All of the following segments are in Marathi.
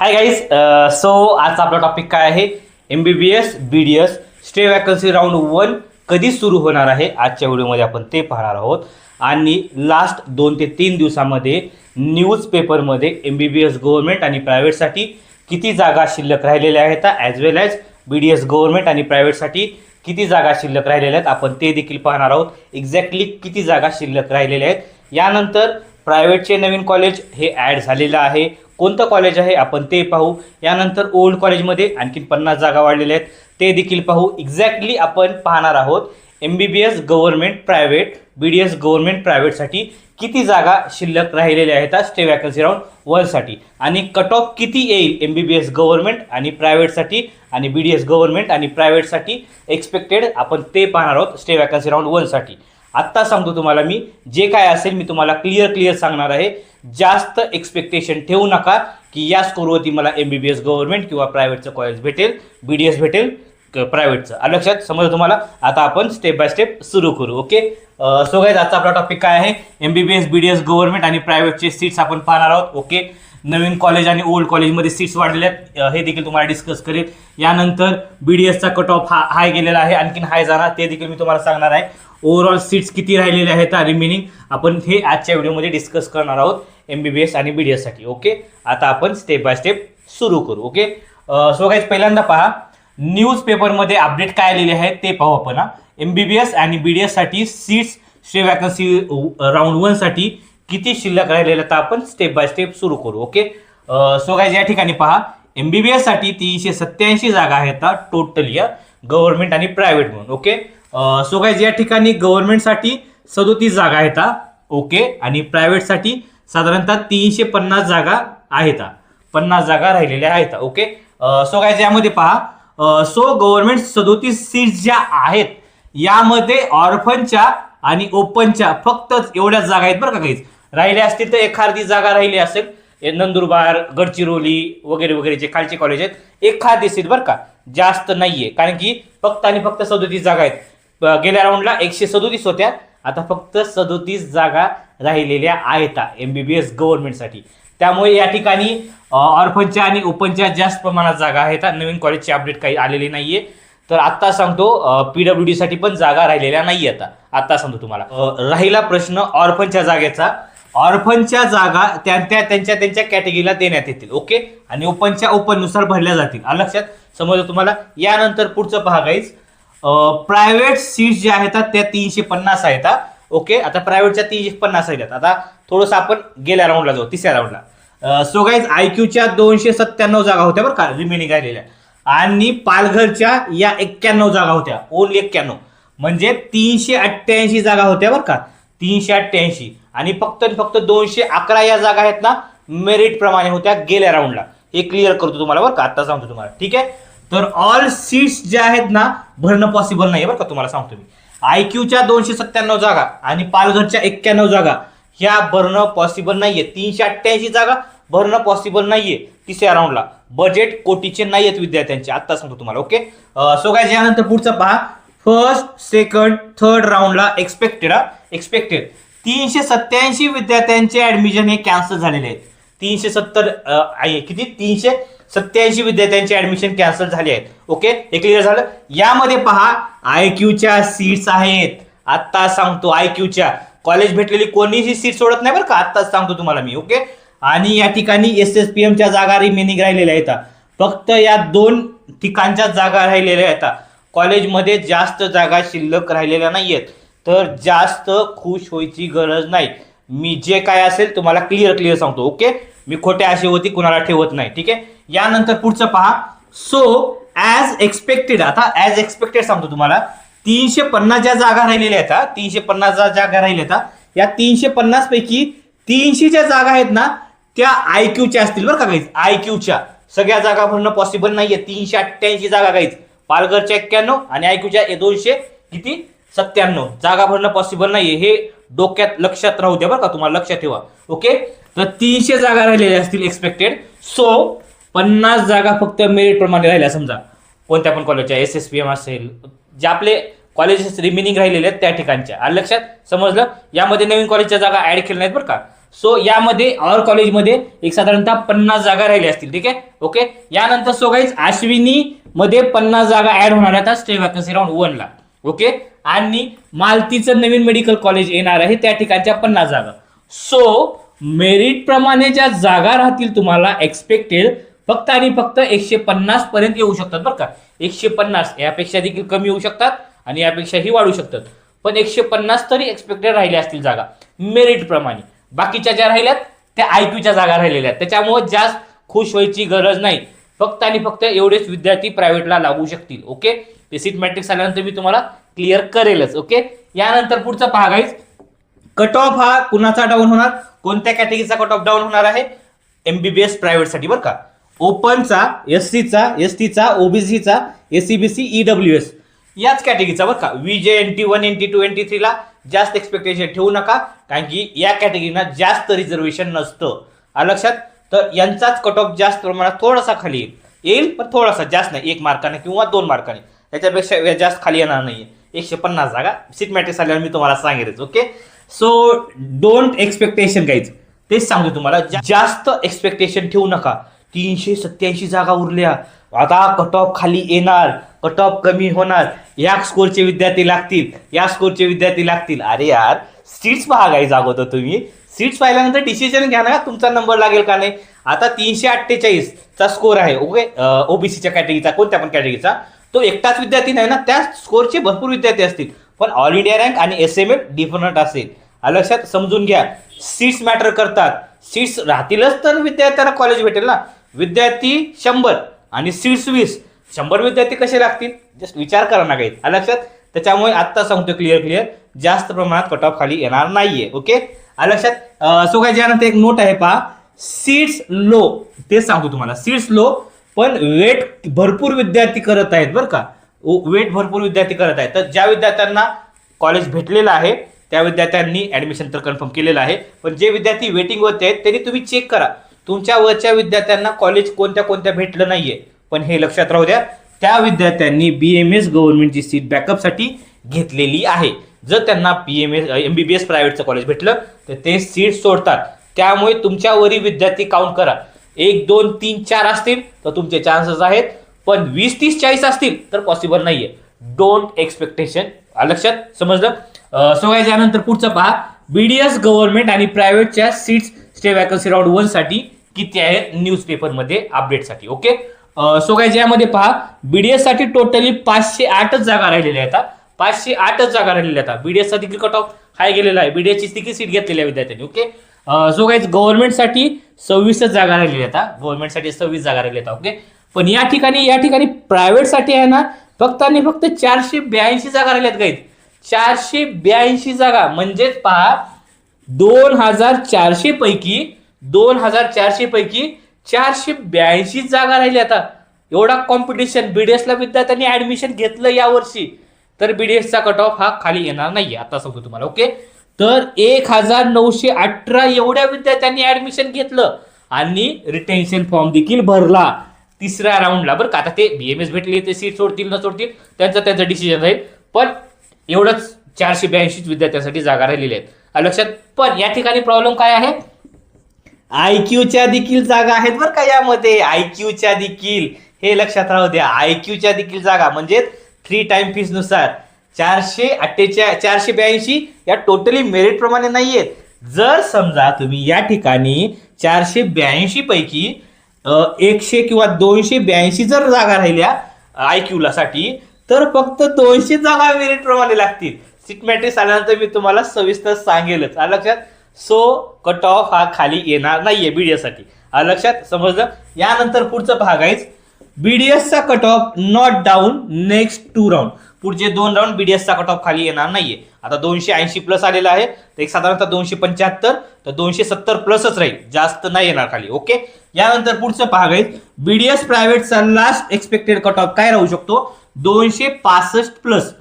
हाय गाईज सो आजचा आपला टॉपिक काय आहे? M B B S B D S stray vacancy round one कधी सुरू होणार आहे? आजच्या व्हिडिओमध्ये आपण ते पाहणार आहोत. आणि लास्ट दोन ते तीन दिवसामध्ये न्यूजपेपरमध्ये M B B S government आणि प्रायव्हेटसाठी किती जागा शिल्लक राहिलेल्या आहेत? As well as B D S government आणि प्रायव्हेटसाठी किती जागा शिल्लक राहिलेल्या आहेत? आपण ते देखील पाहणार आहोत. एक्झॅक्टली किती जागा शिल्लक राहिलेल्या आहेत? यानंतर प्रायव्हेटचे नवीन कॉलेज हे ॲड झालेलं आहे. कोणतं कॉलेज आहे आपण ते पाहू. यानंतर ओल्ड कॉलेजमध्ये आणखी पन्नास जागा वाढलेल्या आहेत. ते देखील पाहू. एक्झॅक्टली आपण पाहणार आहोत M B B S government private B D S government प्रायव्हेटसाठी किती जागा शिल्लक राहिलेल्या आहेत स्टे वॅकन्सी राऊंड वनसाठी आणि कट ऑफ किती येईल M B B S government आणि प्रायव्हेटसाठी आणि बी डी एस गव्हर्नमेंट आणि प्रायव्हेटसाठी एक्सपेक्टेड आपण ते पाहणार आहोत. स्टे वॅकन्सी राऊंड वनसाठी आत्ता सांगतो तुम्हाला मी. जे काय असेल मी तुम्हाला क्लिअर क्लिअर सांगणार आहे. जास्त एक्सपेक्टेशन ठेवू नका की या स्कोरवरती मला M B B S government किंवा प्रायव्हेटचं कॉलेज भेटेल बी डी एस भेटेल प्रायव्हेटचं लक्षात? समजा तुम्हाला? आता आपण स्टेप बाय स्टेप सुरू करू ओके सो गाईज आजचा आपला टॉपिक काय आहे? M B B S B D S government आणि प्रायव्हेटचे सीट्स आपण पाहणार आहोत ओके नवीन कॉलेज आणि ओल्ड कॉलेजमध्ये सीट्स वाढलेल्या आहेत. हे देखील तुम्हाला डिस्कस करेल. यानंतर बी डी एसचा कट ऑफ हा हाय गेलेला आहे. आणखीन हाय जाणार. ते देखील मी तुम्हाला सांगणार आहे. ओव्हरऑल सीट्स किती राहिलेल्या आहेत रिमेनिंग आपण हे आजच्या व्हिडिओमध्ये डिस्कस करणार आहोत एम बी बी एस आणि बी डी एससाठी ओके आता आपण स्टेप बाय स्टेप सुरू करू. ओके सो गाईज पहिल्यांदा पहा. न्यूजपेपरमध्ये अपडेट काय आलेले आहेत ते पाहू आपण एम बी बी एस आणि बी डी एससाठी सीट्स श्री वॅकन्सी राऊंड वनसाठी किती शिल्लक राहिलेलं तर आपण स्टेप बाय स्टेप सुरू करू ओके सो गाईज या ठिकाणी पहा एम बी बी एससाठी तीनशे सत्याऐंशी जागा आहेत टोटल या गव्हर्नमेंट आणि प्रायव्हेट म्हणून ओके सो गाईज या ठिकाणी गव्हर्नमेंटसाठी सदोतीस जागा आहेत ओके आणि प्रायव्हेटसाठी साधारणतः तीनशे पन्नास जागा आहेत पन्नास जागा राहिलेल्या आहेत ओके सो गाईज यामध्ये पहा सो गव्हर्नमेंट सदोतीस सीट्स ज्या आहेत यामध्ये ऑर्फनच्या आणि ओपनच्या फक्तच एवढ्याच जागा आहेत बरं का काहीच राहिले असतील तर एखादी जागा राहिली असेल. नंदुरबार गडचिरोली वगैरे वगैरे जे खालचे कॉलेज आहेत एखादी सीट बरं का. जास्त नाहीये. कारण की फक्त आणि फक्त सदोतीस जागा आहेत. गेल्या राऊंडला एकशे सदोतीस होत्या. आता फक्त सदोतीस जागा राहिलेल्या आहेत एम बी बी एस गव्हर्नमेंटसाठी त्यामुळे या ठिकाणी ऑर्फनच्या आणि ओपनच्या जास्त प्रमाणात जागा आहेत. नवीन कॉलेजची अपडेट काही आलेली नाहीये. तर आत्ता सांगतो पीडब्ल्यू डीसाठी पण जागा राहिलेल्या नाही आता आत्ता सांगतो तुम्हाला. राहिला प्रश्न ऑर्फनच्या जागेचा. ऑर्फनच्या जागा त्या त्या त्यांच्या त्यांच्या कॅटेगरीला देण्यात येतील ओके? आणि ओपनच्या ओपननुसार भरल्या जातील. लक्षात? समजलं तुम्हाला? यानंतर पुढचं पहा गाईज प्रायव्हेट सीट्स ज्या आहेत त्या तीनशे पन्नास आहेत ओके? आता प्रायव्हेटच्या तीनशे पन्नास आहेत. आता थोडंसं आपण गेल्या राऊंडला जाऊ तिसऱ्या राऊंडला सो गाईज आय क्यूच्या दोनशे सत्त्याण्णव जागा होत्या बरं का रिमेनिंग राहिलेल्या. आणि पालघरच्या या एक्क्याण्णव जागा होत्या ओनली एक्क्याण्णव. म्हणजे तीनशे अठ्ठ्याऐंशी जागा होत्या बरं का तीनशे अठ्ठ्याऐंशी. आणि फक्त आणि फक्त दोनशे अकरा या जागा आहेत ना मेरिट प्रमाणे होत्या गेल्या राऊंडला हे क्लिअर करतो तुम्हाला बरं का आता सांगतो तुम्हाला. ठीक आहे? तर ऑल सीट्स ज्या आहेत ना भरणं पॉसिबल नाही बरं का तुम्हाला सांगतो मी. आय क्यूच्या दोनशे सत्त्याण्णव जागा आणि पालघरच्या एक्क्याण्णव जागा ह्या भरणं पॉसिबल नाहीये. तीनशे अठ्ठ्याऐंशी जागा भरणं पॉसिबल नाहीये तिसऱ्या राऊंडला बजेट कोटीचे नाही आहेत विद्यार्थ्यांचे आत्ता सांगतो तुम्हाला ओके सो काय यानंतर पुढचं पहा. फर्स्ट सेकंड थर्ड राऊंडला एक्सपेक्टेड हा. एक्सपेक्टेड तीनशे सत्याऐंशी विद्यार्थ्यांचे ऍडमिशन हे कॅन्सल झालेले आहेत. तीनशे सत्तर आहे. किती? तीनशे सत्याऐंशी विद्यार्थ्यांचे ऍडमिशन कॅन्सल झाले आहेत. ओके हे क्लिअर झालं? यामध्ये पहा आय क्यूच्या सीट्स आहेत. आत्ता सांगतो आय क्यूच्या कॉलेज भेटलेली कोणीही सीट सोडत नाही बरं का? आत्ताच सांगतो तुम्हाला मी ओके आणि या ठिकाणी एस एस पी एमच्या जागा रिमेनिंग राहिलेल्या आहेत. फक्त या दोन ठिकाणच्या जागा राहिलेल्या आहेत. कॉलेजमध्ये जास्त जागा शिल्लक राहिलेल्या नाही आहेत तर जास्त खुश व्हायची गरज नाही. मी जे काय असेल तुम्हाला क्लिअर क्लिअर सांगतो ओके मी खोट्या आशे होती कुणाला ठेवत नाही ठीक आहे? यानंतर पुढचं पहा. सो ॲज एक्सपेक्टेड आता ॲज एक्सपेक्टेड सांगतो तुम्हाला. तीनशे पन्नास ज्या जागा राहिलेल्या आहेत तीनशे पन्नास ज्या जागा राहिल्या आहेत या तीनशे पन्नास पैकी तीनशे ज्या जागा आहेत ना त्या आय क्यूच्या असतील बरं का काहीच आय क्यूच्या सगळ्या जागा भरणं पॉसिबल नाहीये. तीनशे अठ्ठ्याऐंशी जागा काहीच पालघरच्या एक्क्याण्णव आणि आय क्यूच्या दोनशे किती? सत्त्याण्णव. जागा भरणं पॉसिबल नाहीये. हे डोक्यात लक्षात राहू द्या बरं का तुम्हाला लक्षात ठेवा. ओके तर तीनशे जागा राहिलेल्या असतील एक्सपेक्टेड सो पन्नास जागा फक्त मेरिट प्रमाणे राहिल्या समजा. कोणत्या पण कॉलेजच्या एस एस पी एम असेल जे आपले कॉलेजेस रिमेनिंग राहिलेले आहेत त्या ठिकाणच्या. आणि लक्षात? समजलं? यामध्ये नवीन कॉलेजच्या जागा ऍड केल्या नाहीत बरं का. सो यामध्ये ऑर कॉलेजमध्ये एक साधारणतः पन्नास जागा राहिल्या असतील ठीक आहे? ओके यानंतर सो गाईज अश्विनी मध्ये पन्नास जागा ऍड होणार आहेत स्टे वॅकन्सी राऊंड वनला ओके? आणि मालतीचं नवीन मेडिकल कॉलेज येणार आहे त्या ठिकाणच्या पन्नास जागा. सो मेरिट प्रमाणे ज्या जागा राहतील तुम्हाला एक्सपेक्टेड फक्त आणि फक्त एकशे पन्नास पर्यंत येऊ शकतात बरं का. एकशे पन्नास यापेक्षा देखील कमी येऊ शकतात आणि यापेक्षाही वाढू शकतात. पण एकशे पन्नास तरी एक्सपेक्टेड राहिल्या असतील जागा. मेरिट प्रमाणे. बाकीच्या ज्या राहिल्यात त्या आयक्यूच्या जागा राहिलेल्या आहेत. त्याच्यामुळे जास्त खुश व्हायची गरज नाही. फक्त आणि फक्त एवढेच विद्यार्थी प्रायव्हेटला लागू शकतील. ओके? बेसिक मॅट्रिक्स आल्यानंतर मी तुम्हाला क्लिअर करेलच ओके यानंतर पुढचा भाग आहे. कट ऑफ हा कुणाचा डाऊन होणार? कोणत्या कॅटेगरीचा कट ऑफ डाऊन होणार आहे? एमबीबीएस प्रायव्हेटसाठी बरं का? ओपनचा एस सीचा एस टीचा ओबीसीचा SEBC C B C EW S याच कॅटेगरीचा बरं का? V J N T one N T two N T थ्रीला जास्त एक्सपेक्टेशन ठेवू नका कारण की या कॅटेगरीना जास्त रिझर्वेशन नसतं. आलं लक्षात? तर यांचाच कट ऑफ जास्त प्रमाणात थोडासा खाली येईल. येईल पण थोडासा जास्त नाही. एक मार्काने किंवा दोन मार्काने त्याच्यापेक्षा जास्त खाली येणार नाही एकशे पन्नास जागा. सीट मॅट्रिक्स आल्यावर मी तुम्हाला सांगेलच ओके सो डोंट एक्सपेक्टेशन काहीच तेच सांगतो तुम्हाला जास्त एक्सपेक्टेशन ठेवू नका. तीनशे सत्याऐंशी जागा उरल्या. आता कट ऑफ खाली येणार. कट ऑफ कमी होणार. या स्कोरचे विद्यार्थी लागतील. या स्कोरचे विद्यार्थी लागतील. अरे यार सीट्स पहा काही जागवतो तुम्ही. सीट्स पाहिल्यानंतर डिसिजन घ्या ना तुमचा नंबर लागेल का नाही. आता तीनशे अठ्ठेचाळीसचा स्कोर आहे ओके ओबीसीच्या कॅटेगरीचा कोणत्या पण कॅटेगरीचा तो एकटाच विद्यार्थी नाही ना त्या स्कोरचे भरपूर विद्यार्थी असतील. पण ऑल इंडिया रँक आणि एस एम एल डिफरंट असेल. लक्षात समजून घ्या सीट्स मॅटर करतात. सीट्स राहतीलच तर विद्यार्थ्यांना कॉलेज भेटेल ना. विद्यार्थी शंभर आणि सीट्स वीस. शंभर विद्यार्थी कसे लागतील? जस्ट विचार करा ना काही. लक्षात? त्याच्यामुळे आत्ता सांगतो क्लिअर क्लिअर जास्त प्रमाणात कट ऑफ खाली येणार नाहीये ओके लक्षात सो काय ज्यानंतर एक नोट आहे पहा. सीट्स लो तेच सांगतो तुम्हाला. सीट्स लो पण वेट भरपूर विद्यार्थी करत आहेत बरं का. वेट भरपूर विद्यार्थी करत आहेत. तर ज्या विद्यार्थ्यांना कॉलेज भेटलेलं आहे त्या विद्यार्थ्यांनी ॲडमिशन तर कन्फर्म केलेलं आहे. पण जे विद्यार्थी वेटिंगवरती आहेत त्यांनी तुम्ही चेक करा. तुमच्या वरच्या विद्यार्थ्यांना कॉलेज कोणत्या कोणत्या भेटलं नाहीये. पण हे लक्षात राहू द्या त्या विद्यार्थ्यांनी बी एम एस गव्हर्नमेंटची सीट बॅकअपसाठी घेतलेली आहे. जर त्यांना P M S M B B S प्रायव्हेटचं college भेटलं तर ते सीट सोडतात. त्यामुळे तुमच्यावरील विद्यार्थी काउंट करा. एक दोन तीन चार असतील तर तुमचे चान्सेस आहेत. पण वीस तीस चाळीस असतील तर पॉसिबल नाहीये. डोंट एक्सपेक्टेशन लक्षात? समजलं? सो यानंतर पुढचं पहा. बीडीएस गव्हर्नमेंट आणि प्रायव्हेटच्या सीट्स स्टे वॅकन्सी राऊंड वनसाठी किती आहेत न्यूजपेपरमध्ये अपडेटसाठी ओके सो काय यामध्ये पहा. बीडीएससाठी टोटली पाचशे आठच जागा राहिलेल्या आहेत पाचशे आठच जागा राहिलेल्या आता बीडीएसचा देखील कट ऑफ हाय गेलेला आहे. बीडीएसची देखील सीट घेतलेली आहे विद्यार्थ्यांनी ओके सो काय गव्हर्नमेंटसाठी सव्वीसच जागा राहिलेली आता गव्हर्नमेंटसाठी सव्वीस जागा राहिली आता ओके पण या ठिकाणी या ठिकाणी प्रायव्हेटसाठी आहे ना फक्त आणि फक्त चारशे ब्याऐंशी जागा राहिल्यात गाईत चारशे ब्याऐंशी जागा. म्हणजेच पहा दोन हजार चारशे पैकी दोन हजार चारशे पैकी चारशे ब्याऐंशी जागा राहिली आता एवढा कॉम्पिटिशन बीडीएसला विद्यार्थ्यांनी ऍडमिशन घेतलं यावर्षी तर बीडीएसचा कट ऑफ हा खाली येणार नाही आता सांगतो तुम्हाला ओके तर एक हजार नऊशे अठरा एवढ्या विद्यार्थ्यांनी ऍडमिशन घेतलं आणि रिटेन्शन फॉर्म देखील भरला. तिसऱ्या राऊंडला बरं का. आता ते बीएमएस भेटले ते सीट सोडतील न सोडतील त्यांचं त्यांचं डिसिजन राहील. पण एवढंच चारशे ब्याऐंशी विद्यार्थ्यांसाठी जागा राहिलेल्या आहेत. लक्षात. पण या ठिकाणी प्रॉब्लेम काय आहे? आय क्यूच्या देखील जागा आहेत बरं का यामध्ये. आय क्यूच्या देखील. हे लक्षात राहू द्या. आयक्यूच्या देखील जागा. म्हणजे थ्री टाइम फीजनुसार चारशे अठ्ठेचाळ चारशे ब्याऐंशी या टोटली मेरिटप्रमाणे नाही आहेत जर समजा तुम्ही या ठिकाणी चारशे ब्याऐंशी पैकी एकशे किंवा दोनशे ब्याऐंशी जर जागा राहिल्या आयसाठी तर फक्त दोनशे जागा मेरिटप्रमाणे लागतील. सीट मॅट्रिक्स आल्यानंतर मी तुम्हाला सविस्तर सांगेलच. आलं लक्षात? सो कट ऑफ हा खाली येणार नाहीये बीडीएससाठी. आलं लक्षात? समजलं? यानंतर पुढचं भाग आहेच. बीडीएसचा cut off not down next two round पुढचे दोन राऊंड बीडीएसचा कट ऑफ खाली येणार नाहीये. आता दोनशे ऐंशी प्लस आलेला आहे. तर एक साधारणतः दोनशे पंच्याहत्तर तर दोनशे सत्तर प्लसच राहील. जास्त नाही येणार खाली ओके? यानंतर पुढचं पहा बीडीएस प्रायव्हेटचा लास्ट एक्सपेक्टेड कट ऑफ काय राहू शकतो? दोनशे पासष्ट प्लस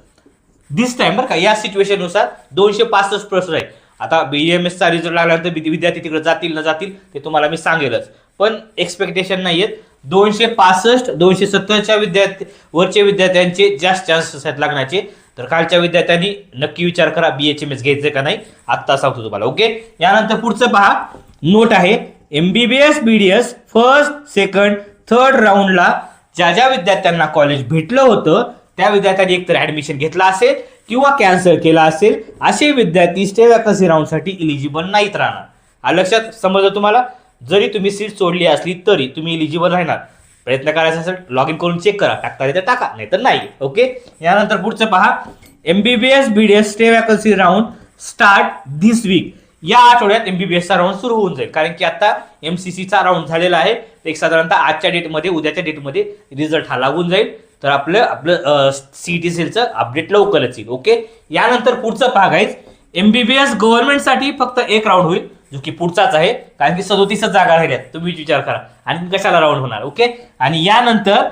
दिस टाइम बरं का या सिच्युएशननुसार दोनशे पासष्ट प्लस राहील. आता बीएमएसचा रिझल्ट लागल्यानंतर विद्यार्थी तिकडे जातील न जातील ते तुम्हाला मी सांगेलच. पण एक्सपेक्टेशन नाही आहेत दोनशे पासष्ट दोनशे सत्तरच्या विद्यार्थी वरच्या विद्यार्थ्यांचे जास्त चान्सेस आहेत लागण्याचे तर कालच्या विद्यार्थ्यांनी नक्की विचार करा बी एच एम एस घ्यायचं का नाही आत्ता सांगतो तुम्हाला ओके यानंतर पुढचं पहा नोट आहे M B B S B D S first second third राऊंडला ज्या ज्या विद्यार्थ्यांना कॉलेज भेटलं होतं त्या विद्यार्थ्यांनी एकतर ऍडमिशन घेतला असेल किंवा कॅन्सल केला असेल असे विद्यार्थी स्टे वॅकन्सी राऊंडसाठी इलिजिबल नाहीत राहणार. लक्षात समजलं तुम्हाला? जरी तुम्ही सीट सोडली असली तरी तुम्ही इलिजिबल राहणार. प्रयत्न करायचा असेल लॉग इन करून चेक करा. टाकता येते टाका नाही तर नाही ओके यानंतर पुढचं पहा. M B B S stay vacancy round start this week या आठवड्यात एम बी बी एसचा राऊंड सुरू होऊन जाईल. कारण की आता एम सी सीचा राऊंड झालेला आहे. एक साधारणतः आजच्या डेटमध्ये उद्याच्या डेटमध्ये रिझल्ट हा लागून जाईल. तर आपलं आपलं सी टी सेलचं अपडेट लवकरच येईल ओके यानंतर पुढचं पहा guys M B B S गव्हर्नमेंटसाठी फक्त एक राऊंड होईल. जो की पुढचाच आहे कारण की सदोतीसच जागा राहिल्यात तुम्ही विचार करा. आणि कशाला राऊंड होणार ओके आणि यानंतर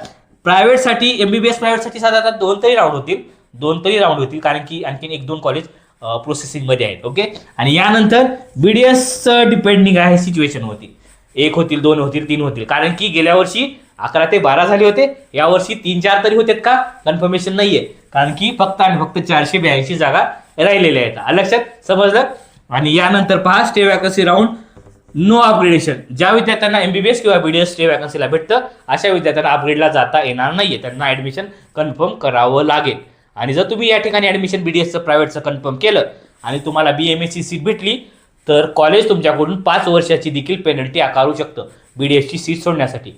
प्रायव्हेटसाठी एम बी बी एस प्रायव्हेटसाठी साधारण दोन तरी राऊंड होतील. दोन तरी राऊंड होतील कारण की आणखीन एक दोन कॉलेज प्रोसेसिंगमध्ये आहेत ओके आणि यानंतर बीडीएस डिपेंडिंग आहे सिच्युएशनवरती एक होतील दोन होतील तीन होतील. कारण की गेल्या वर्षी अकरा ते बारा झाले होते. यावर्षी तीन चार तरी होते का? कन्फर्मेशन नाहीये. कारण की फक्त आणि फक्त चारशे ब्याऐंशी जागा राहिलेल्या आहेत. लक्षात? समजलं? आणि यानंतर पहा stay vacancy round no upgradation ज्या विद्यार्थ्यांना एमबीबीएस किंवा बीडीएस स्टे वॅकन्सीला भेटतं अशा विद्यार्थ्यांना अपग्रेडला जाता येणार नाहीये. त्यांना ऍडमिशन कन्फर्म करावं लागेल. आणि जर तुम्ही या ठिकाणी ऍडमिशन बीडीएसचं प्रायव्हेटचं कन्फर्म केलं आणि तुम्हाला बी एम एसची सीट भेटली तर कॉलेज तुमच्याकडून पाच वर्षाची देखील पेनल्टी आकारू शकतं बीडीएसची सीट सोडण्यासाठी.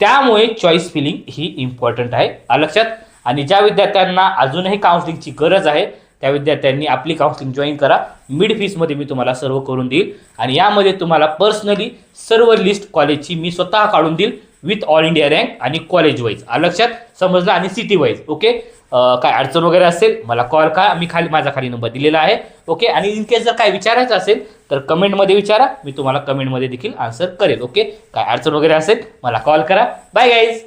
त्यामुळे चॉईस फिलिंग ही इम्पॉर्टंट आहे. लक्षात? आणि ज्या विद्यार्थ्यांना अजूनही काउन्सिलिंगची गरज आहे त्या विद्यार्थ्यांनी आपली काउन्सिलिंग जॉईन करा. मिड फीसमध्ये मी तुम्हाला सर्व करून देईल. आणि यामध्ये तुम्हाला पर्सनली सर्व लिस्ट कॉलेजची मी स्वतः काढून देईल विथ ऑल इंडिया रँक आणि कॉलेज वाईज लक्षात? समजलं? आणि सिटी वाईज ओके काय अडचण वगैरे असेल मला कॉल करा. मी खाली माझा खाली नंबर दिलेला आहे ओके आणि इन केस जर काय विचारायचं असेल तर कमेंटमध्ये विचारा. मी तुम्हाला कमेंटमध्ये देखील आन्सर करेल ओके काय अडचण वगैरे असेल मला कॉल करा. Bye guys